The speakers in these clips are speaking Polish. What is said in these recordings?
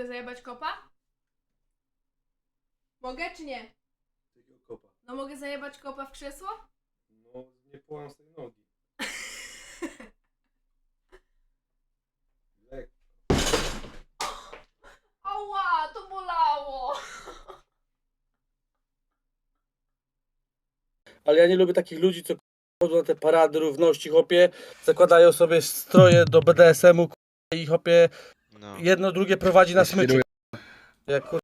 Mogę zajebać kopa? Mogę czy nie? Takiego kopa. No mogę zajebać kopa w krzesło? No, nie połam sobie nogi. Lekko. Ała, to bolało! Ale ja nie lubię takich ludzi, co chodzą na te parady równości, chopie, zakładają sobie stroje do BDSM-u k***a, i chopie No. jedno drugie prowadzi na smyczy. Jak kurwa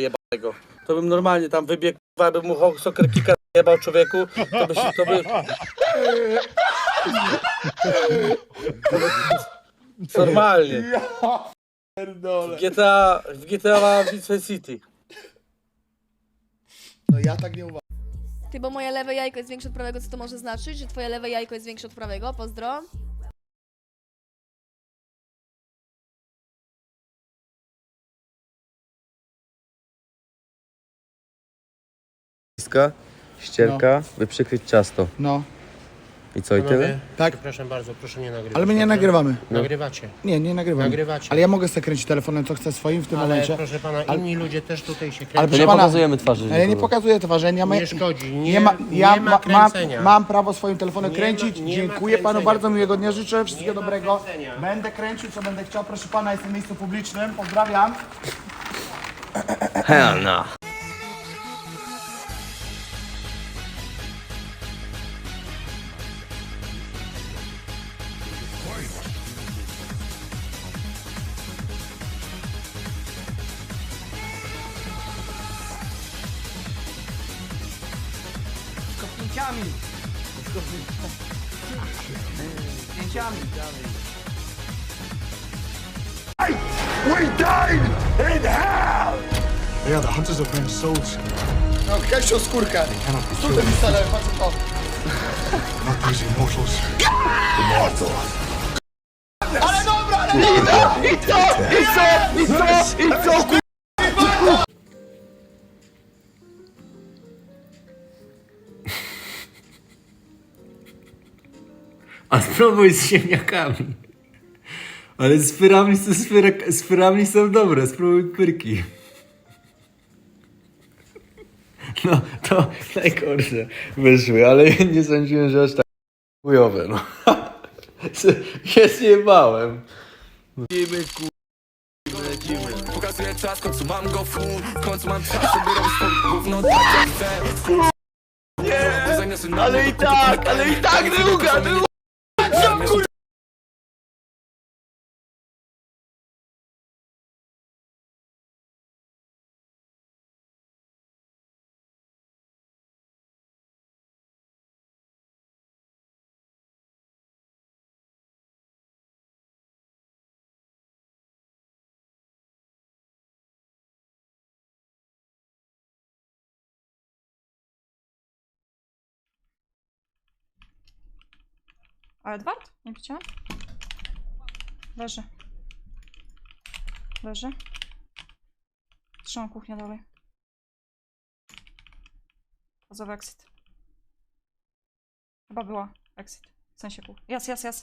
jebanego. To bym normalnie tam wybiegł, bym mu ho- soccer kicka jebał człowieku, to by się, to by... To by... Normalnie. W GTA, w GTA Vice City. No ja tak nie uważam. Ty, bo moje lewe jajko jest większe od prawego, co to może znaczyć? Że twoje lewe jajko jest większe od prawego? Pozdro. Ściska, ścierka, by przykryć ciasto. No, I co, i tyle? tak. Przepraszam bardzo, proszę nie nagrywać. Ale my nie dobrze? nagrywamy. Nagrywacie. Nie, nie nagrywamy. Nagrywacie. Ale ja mogę sobie kręcić telefonem, co chcę swoim w tym Ale momencie. proszę pana, Ale- inni ludzie też tutaj się Ale kręcą. To nie pana, pokazujemy twarzy. Ale ja nie nikogo. pokazuję ma, Nie szkodzi, nie, nie ma, ja nie ma ma, mam, kręcenia. mam prawo swoim telefonem Nie kręcić. ma- nie ma Dziękuję panu kręcenia. bardzo, miłego dnia życzę, wszystkiego Nie ma dobrego. kręcenia. Będę kręcił, co będę chciał. Proszę pana, jestem w miejscu publicznym. Pozdrawiam. Hell no. Z kopnięciami. Zdjęciami. No, Kasiu, skórka. Tutaj mi stale, patrz to. Ale dobra, ale dobra! I co? I co? I co? I co? A spróbuj z ziemniakami. Ale z pyrami, z, pyra, z pyrami są dobre, spróbuj pyrki. No, to najgorsze wyszły, ale nie sądziłem, że aż tak chujowe, no. Się zjebałem. Lecimy, kur... Lecimy. Pokazuję czas, w końcu mam go full. W końcu mam czas, żeby robić to gówno tak jak chcę. Nie, ale i tak, ale i tak, druga, druga. Edward? Nie widziałam? Leży. Leży. Trzymam kuchnię dalej. Pozowy exit. Chyba była exit. W sensie kuch. Jas, jas, jas.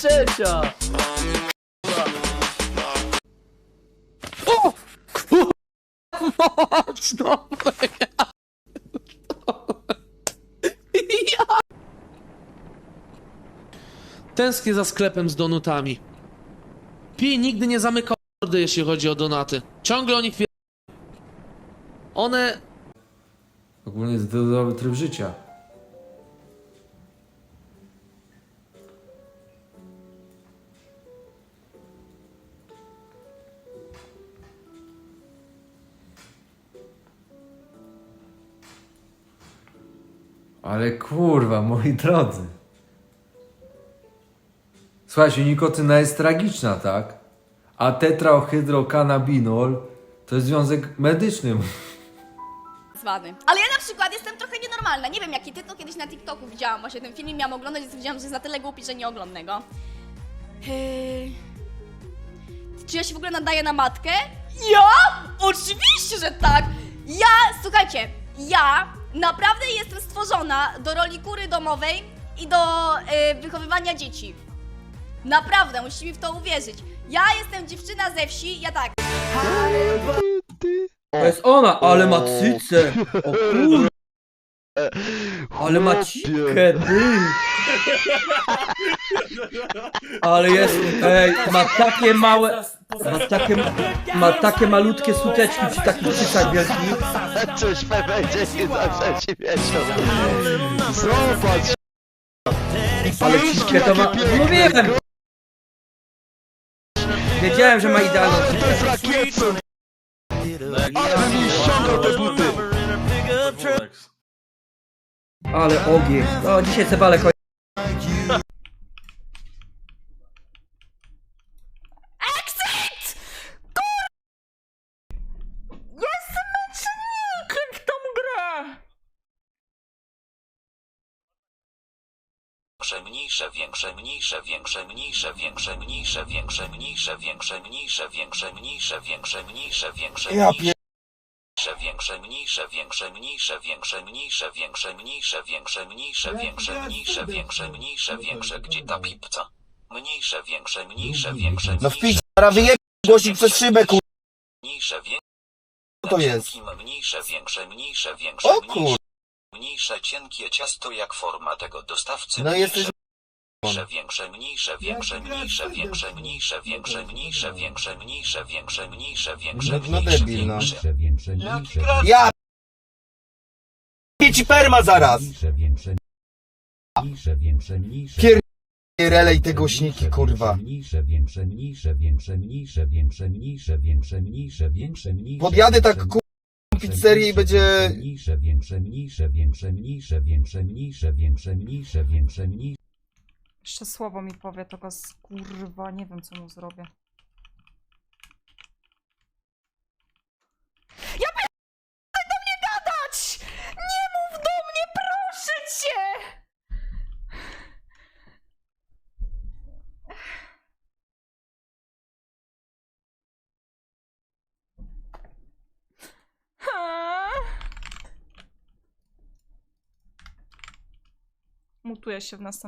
Trzecia! O! Mocno! Tęsknię za sklepem z donutami. Pi nigdy nie zamykał mordy, jeśli chodzi o donaty. Ciągle o nich wie... One... Ogólnie zdrowy tryb życia. Ale kurwa, moi drodzy. Słuchajcie, nikotyna jest tragiczna, tak? A tetrahydrokanabinol to jest związek medyczny. zwany. Ale ja na przykład jestem trochę nienormalna. Nie wiem, jaki tytuł kiedyś na TikToku widziałam. Właśnie ten film miałam oglądać, więc widziałam, że jest na tyle głupi, że nie oglądam go. Yy... Czy ja się w ogóle nadaję na matkę? Ja? Oczywiście, że tak! Ja, słuchajcie, ja naprawdę jestem stworzona do roli kury domowej i do yy, wychowywania dzieci. Naprawdę, musicie mi w to uwierzyć. Ja jestem dziewczyna ze wsi, ja tak. To jest ona, ale ma cycę. O kur... Ale ma cikę. Ale jest, ej, ma takie małe, ma takie, ma takie malutkie suteczki przy takich cycach wielkich. Coś będzie się zawsze ci wieczór. Zobacz. Ale cikę to ma, mówiłem. Wiedziałem, że ma idealną cikę. Ale mi ściągał te buty. Ale ogień. No, dzisiaj cebale koń... Exit! Jestem męczennikiem w tą grę! Mniejsze, mniejsze, większe, mniejsze, mniejsze, większe, mniejsze, większe, mniejsze, większe, mniejsze, większe, mniejsze, większe, mniejsze, większe, mniejsze, większe, mniejsze, większe, mniejsze, większe, mniejsze, większe, mniejsze, większe, mniejsze, większe, mniejsze, większe, mniejsze, większe, gdzie ta pipca? Mniejsze, większe, mniejsze, większe, No w mniejsze, piździe, zaraz wyjeb głośnik przez szybę, kur... mniejsze, większe, to jest? mniejsze, większe, mniejsze, większe, mniejsze, mniejsze, cienkie ciasto jak forma tego dostawcy. No mniejsze, jesteś... Mniejsze, większe, mniejsze, większe, mniejsze, większe, mniejsze, większe, mniejsze, większe, mniejsze, większe, mniejsze, większe, No, no mniejsze, debil, no. większe. Ja... Pięci perma zaraz! Pier... relej te głośniki, kurwa. Podjadę tak ku pizzerię i będzie... Mniejsze, większe, mniejsze, większe, mniejsze, większe, mniejsze, większe, mniejsze, większe, mniejsze. Jeszcze słowo mi powie, to go kurwa, nie wiem co mu zrobię. Mutuję się w następnym.